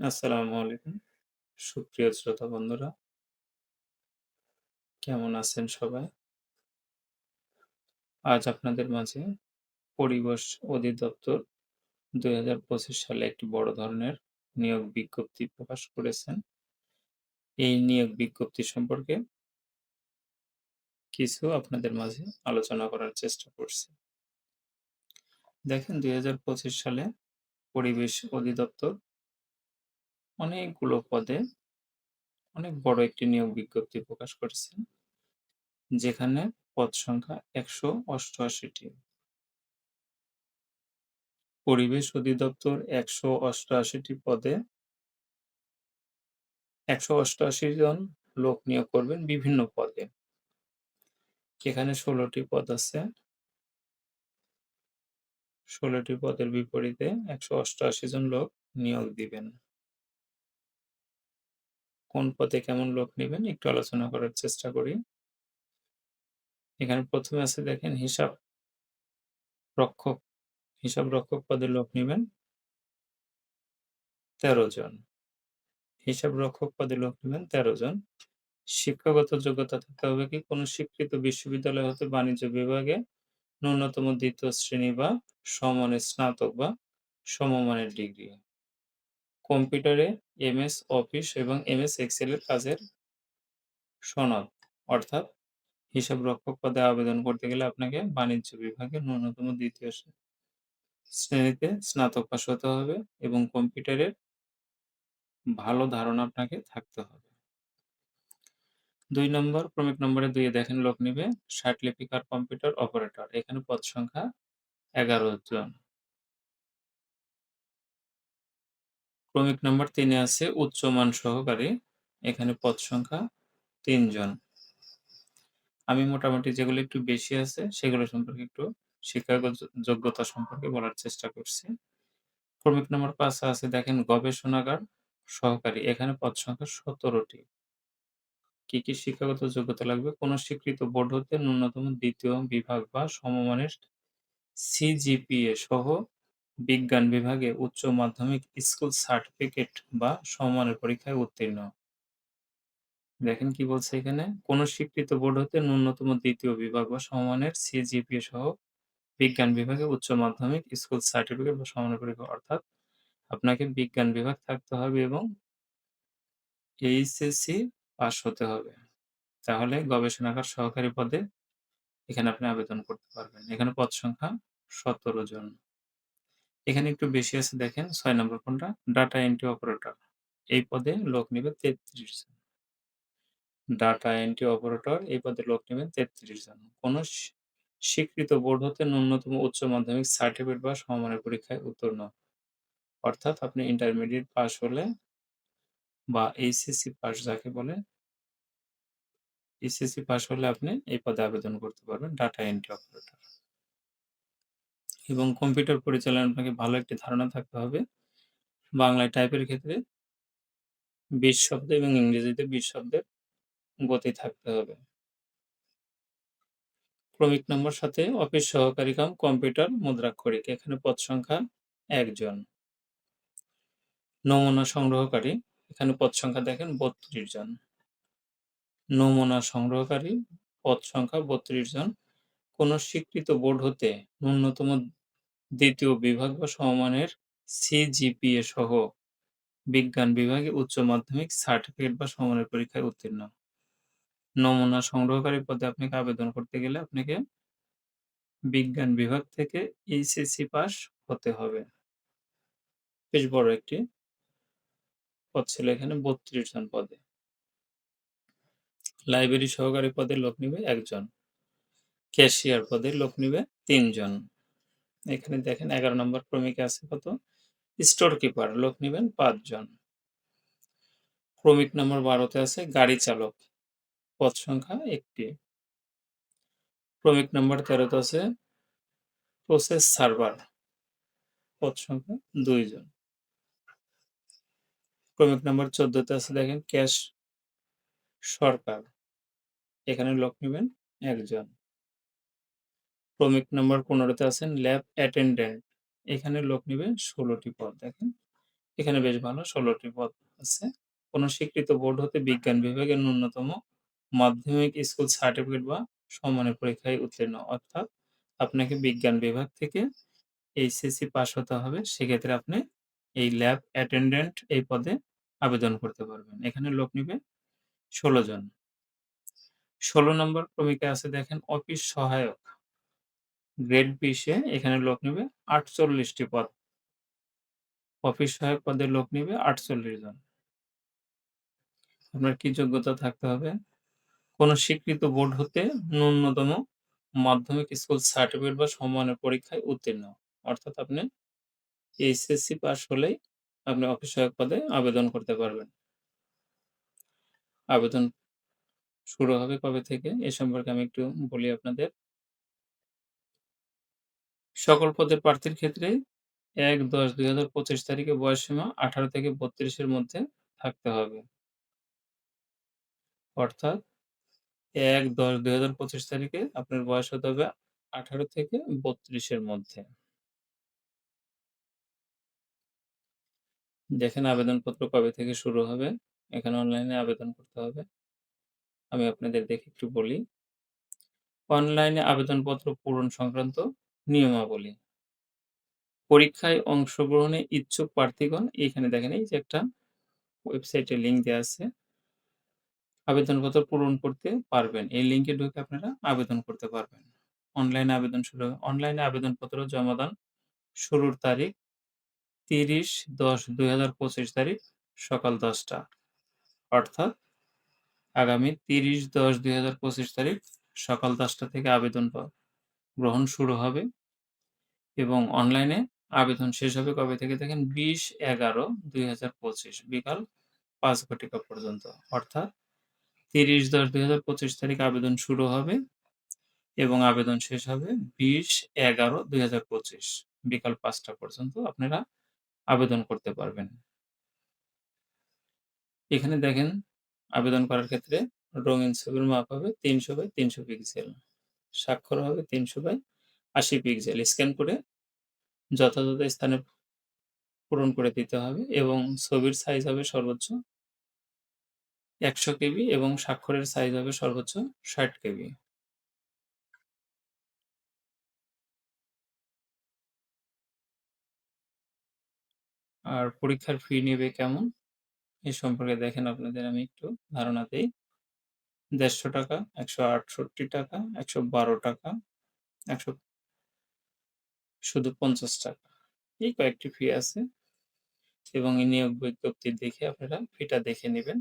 আসসালামু আলাইকুম। সুপ্রিয় শ্রোতা বন্ধুরা। কেমন আছেন সবাই? আজ আপনাদের মাঝে পরিবেশ অধিদপ্তর ২০২৫ সালে একটি বড় ধরনের নিয়োগ বিজ্ঞপ্তি প্রকাশ করেছেন। এই নিয়োগ বিজ্ঞপ্তি সম্পর্কে কিছু আপনাদের মাঝে আলোচনা করার চেষ্টা করছি। দেখেন ২০২৫ সালে পরিবেশ অধিদপ্তর অনেকগুলো পদে অনেক বড় একটি নিয়োগ বিজ্ঞপ্তি প্রকাশ করেছেন। যেখানে পদ সংখ্যা ১৮৮ টি। পরিবেশ অধিদপ্তর ১৮৮ টি পদে ১৮৮ জন লোক নিয়োগ করবেন বিভিন্ন পদে। এখানে ষোলোটি পদ আছে। ষোলোটি পদের বিপরীতে ১৮৮ জন লোক নিয়োগ দিবেন। কোন পথে কেমন লোক নেবেন একটু আলোচনা করার চেষ্টা করি। এখানে প্রথমে আছে দেখেন হিসাব রক্ষক, হিসাব রক্ষক পদে লোক নিবেন ১৩ জন। হিসাব রক্ষক পদে লোক নেবেন তেরো জন। শিক্ষাগত যোগ্যতা থাকতে হবে কি কোন স্বীকৃত বিশ্ববিদ্যালয় হতে বাণিজ্য বিভাগে ন্যূনতম দ্বিতীয় শ্রেণি বা সমমানের স্নাতক বা সমমানের ডিগ্রি। কম্পিউটারে এমএস অফিস এবং এমএস এক্সেল এর কাজের সনদ, অর্থাৎ হিসাব রক্ষক পদে আবেদন করতে গেলে আপনাকে বাণিজ্য বিভাগে ন্যূনতম ২য় শ্রেণীতে স্নাতক পাস হতে হবে এবং কম্পিউটারের ভালো ধারণা আপনাকে থাকতে হবে। ২ নম্বর, ক্রমিক নম্বরে ২ এ দেখেন লোক নিবে, ষাট লিপিকার কম্পিউটার অপারেটর। এখানে পদ সংখ্যা ১১ জন। ক্রমিক নম্বর ৩ এ আছে উচ্চমান সহকারী। এখানে পদ সংখ্যা ৩ জন। আমি মোটামুটি যেগুলো একটু বেশি আছে সেগুলো সম্পর্কে একটু শিক্ষাগত যোগ্যতা সম্পর্কে বলার চেষ্টা করছি। ক্রমিক নম্বর ৫ এ আছে দেখেন গবেষণাগার সহকারী। এখানে পদ সংখ্যা ১৭ টি। কি, কি শিক্ষাগত যোগ্যতা লাগবে? কোন স্বীকৃত বোর্ড হতে ন্যূনতম ২য় বিভাগ বা সমমানের সিজিপিএ সহ বিজ্ঞান বিভাগে উচ্চ মাধ্যমিক স্কুল সার্টিফিকেট বা সমমানের পরীক্ষায় উত্তীর্ণ। দেখেন কি বলছে এখানে? কোন স্বীকৃত বোর্ড হতে ন্যূনতম দ্বিতীয় বিভাগ বা সমমানের সিজিপিএ সহ বিজ্ঞান বিভাগে উচ্চ মাধ্যমিক স্কুল সার্টিফিকেট বা সমমানের পরীক্ষা অর্থাৎ আপনাকে বিজ্ঞান বিভাগ থাকতে হবে এবং এইচএসসি পাস হতে হবে। তাহলে গবেষণাগার সহকারী পদে এখানে আপনি আবেদন করতে পারবেন। এখানে পদ সংখ্যা ১৭ জন। এখানে একটু বেশি আছে দেখেন, ছয় নম্বর কোনটা? Data entry operator. এই পদে লোক নিবে ৩৩ জন। ডাটা এন্ট্রি অপারেটর এই পদে লোক নিবেন ৩৩ জন। কোন স্বীকৃত বোর্ড হতে ন্যূনতম উচ্চ মাধ্যমিক সার্টিফিকেট বা সমমানের পরীক্ষায় উত্তীর্ণ। অর্থাৎ আপনি ইন্টারমিডিয়েট পাস হলে বা এইচএসসি পাস যাকে বলে এইচএসসি পাস হলে আপনি এই পদে আবেদন করতে পারবেন ডাটা এন্ট্রি অপারেটর। এবং কম্পিউটার পরিচালনা আপনাকে ভালো একটি ধারণা থাকতে হবে। বাংলায় টাইপের ক্ষেত্রে ২০ শব্দ এবং ইংরেজিতে ২০ শব্দের গতি থাকতে হবে। ক্রমিক নম্বর সাথে অফিস সহকারী কাম, কম্পিউটার মুদ্রাক্ষরিক। এখানে পদ সংখ্যা একজন নমুনা সংগ্রহকারী এখানে পদ সংখ্যা দেখেন ৩২ জন। নমুনা সংগ্রহকারী, পদ সংখ্যা ৩২ জন। কোন স্বীকৃত বোর্ড হতে ন্যূনতম ২য় বিভাগ বা সমমানের সিজিপিএ সহ বিজ্ঞান বিভাগে উচ্চ মাধ্যমিক সার্টিফিকেট বা সমমানের পরীক্ষায় উত্তীর্ণ। নমুনা সংগ্রহকারী পদে আপনাকে আবেদন করতে গেলে আপনাকে বিজ্ঞান বিভাগ থেকে এইচএসসি পাস হতে হবে। বেশ বড় একটি পদ ছিল এখানে ৩২ জন পদে। লাইব্রেরি সহকারী পদে লোক নিবে একজন ক্যাশিয়ার পদে লোক নিবে ৩ জন। এখানে দেখেন ১১ নম্বর ক্রমিকে আছে কত? স্টোর কিপার, লোক নিবেন পাঁচজন ক্রমিক নম্বর বারোতে আছে গাড়ি চালক। পদ সংখ্যা একটি ক্রমিক নম্বর তেরোতে আছে প্রসেস সার্ভার। পদ সংখ্যা দুইজন ক্রমিক নম্বর ১৪ তে আছে দেখেন ক্যাশ সরকার। এখানে লোক নিবেন ১ জন। ক্রমিক নাম্বার পনেরোতে আছেন ল্যাব অ্যাটেন্ডেন্ট। এখানে লোক নিবে ১৬ টি পদ, দেখেন। এখানে বেশ ভালো, ষোলোটি পদ আছে। কোন স্বীকৃত বোর্ড হতে বিজ্ঞান বিভাগের ন্যূনতম মাধ্যমিক স্কুল সার্টিফিকেট বা সমমানের পরীক্ষায় উত্তীর্ণ। অর্থাৎ আপনাকে বিজ্ঞান বিভাগ থেকে এইচএসসি পাস হতে হবে। সেক্ষেত্রে আপনি এই ল্যাব অ্যাটেন্ডেন্ট এই পদে আবেদন করতে পারবেন। এখানে লোক নিবে ১৬ জন। ১৬ নম্বর ক্রমিকে আছে, দেখেন, অফিস সহায়ক। গ্রেড ২০ এ এখানে লোক নিবে ৪৮ টি পদ। অফিস সহায়ক পদে লোক নিবে ৪৮ জন। আপনার কি যোগ্যতা থাকতে হবে? কোন স্বীকৃত বোর্ড হতে ন্যূনতম মাধ্যমিক স্কুল সার্টিফিকেট বা সম্মানের পরীক্ষায় উত্তীর্ণ। অর্থাৎ আপনি এইচএসসি পাস হলেই আপনি অফিস সহায়ক পদে আবেদন করতে পারবেন। আবেদন শুরু হবে কবে থেকে? এ সম্পর্কে আমি একটু বলি আপনাদের। সকল পদের প্রার্থীর ক্ষেত্রে ১-১০-২০২৫ তারিখে বয়সসীমা ১৮ থেকে বত্রিশের মধ্যে থাকতে হবে। অর্থাৎ ১-১০-২০২৫ তারিখে আপনার বয়স হতে হবে ১৮ থেকে বত্রিশের মধ্যে। দেখেন আবেদনপত্র কবে থেকে শুরু হবে? এখানে অনলাইনে আবেদন করতে হবে। আমি আপনাদের দেখে একটু বলি। অনলাইনে আবেদনপত্র পূরণ সংক্রান্ত নিয়মাবলী। পরীক্ষায় অংশগ্রহণে ইচ্ছুক প্রার্থীগণ এখানে দেখেন এই যে একটা ওয়েবসাইটে লিঙ্ক দেয়া আছে। আবেদনপত্র পূরণ করতে পারবেন। এই লিঙ্কে ঢুকে আপনারা আবেদন করতে পারবেন। অনলাইনে আবেদন শুরু। অনলাইনে আবেদনপত্র জমাদান শুরুর তারিখ ৩০-১০-২০২৫ তারিখ সকাল ১০ টা। অর্থাৎ আগামী ৩০-১০-২০২৫ তারিখ সকাল ১০ টা থেকে আবেদন প গ্রহণ শুরু হবে এবং অনলাইনে আবেদন শেষ হবে কবে থেকে দেখেন ২০-১১-২০২৫ বিকাল ৫ ঘটিকা পর্যন্ত। অর্থাৎ ৩০-১০-২০২৫ তারিখ আবেদন শুরু হবে এবং আবেদন শেষ হবে ২০-১১-২০২৫ বিকাল ৫ টা পর্যন্ত আপনারা আবেদন করতে পারবেন। এখানে দেখেন আবেদন করার ক্ষেত্রে রঙিন ছবির মাপ হবে ৩০০ বাই ৩০০ পিক্সেল। স্বাক্ষর হবে ৩০০ বাই ৮০ পিক্সেল। স্ক্যান করে যথাযথ স্থানে পূরণ করে দিতে হবে এবং ছবির সাইজ হবে সর্বোচ্চ ১০০ কেবি এবং স্বাক্ষরের সাইজ হবে সর্বোচ্চ ৬০ কেবি। আর পরীক্ষার ফি নেবে কেমন? এ সম্পর্কে দেখেন আপনাদের, আমি একটু ধারণা দেই। ৳১৫০ ৳১৬৮ টাকা, ৳১১২ টাকা, ১০০ শুধু ৳৫০ এই কয়েকটি ফি আছে এবং এই নিয়োগ বিজ্ঞপ্তি দেখে আপনারা ফিটা দেখে নেবেন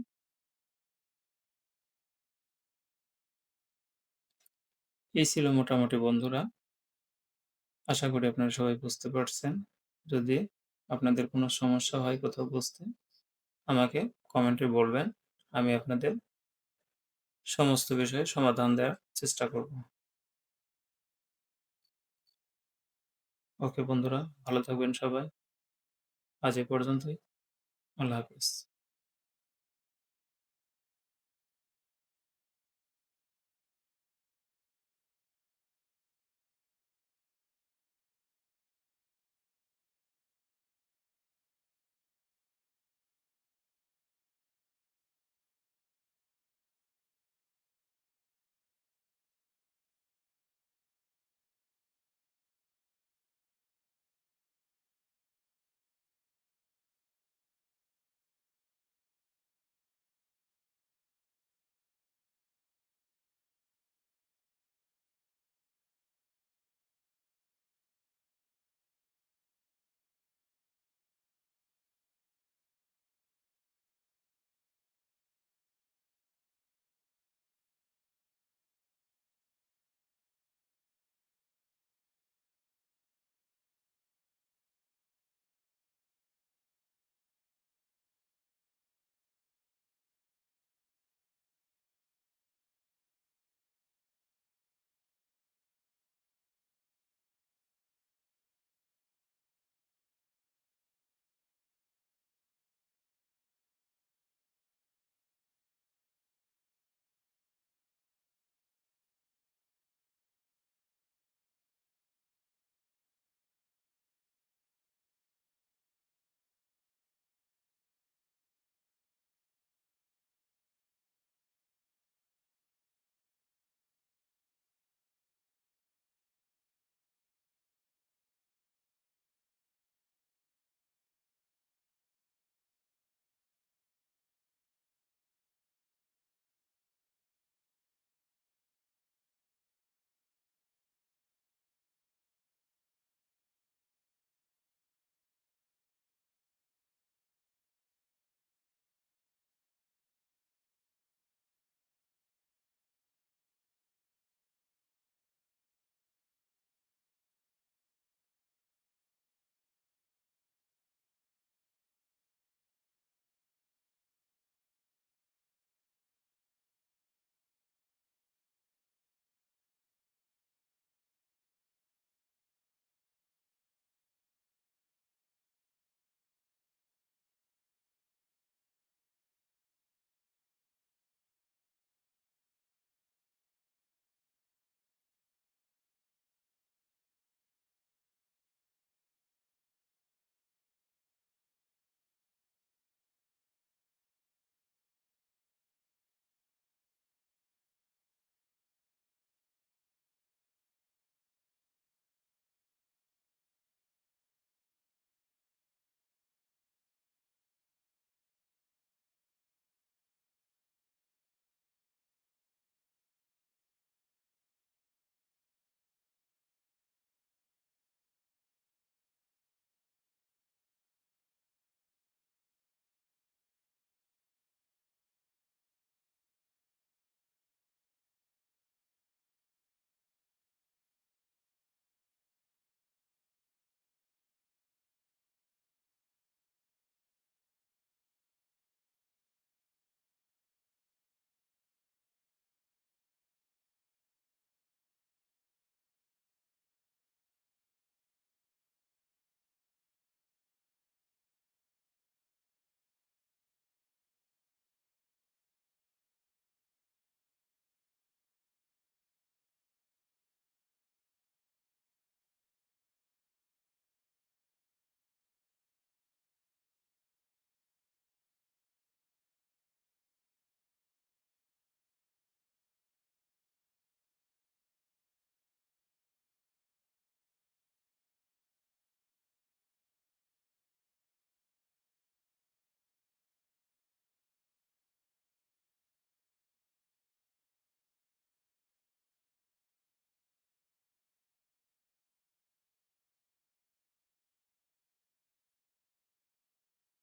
এই ছিল মোটামুটি বন্ধুরা। আশা করি আপনারা সবাই বুঝতে পারছেন। যদি আপনাদের কোনো সমস্যা হয় কোথাও বুঝতে, আমাকে কমেন্টে বলবেন। আমি আপনাদের সমস্ত বিষয়ে সমাধান দেওয়ার চেষ্টা করব। ওকে বন্ধুরা, ভালো থাকবেন সবাই। আজ এ পর্যন্তই। আল্লাহ হাফেজ।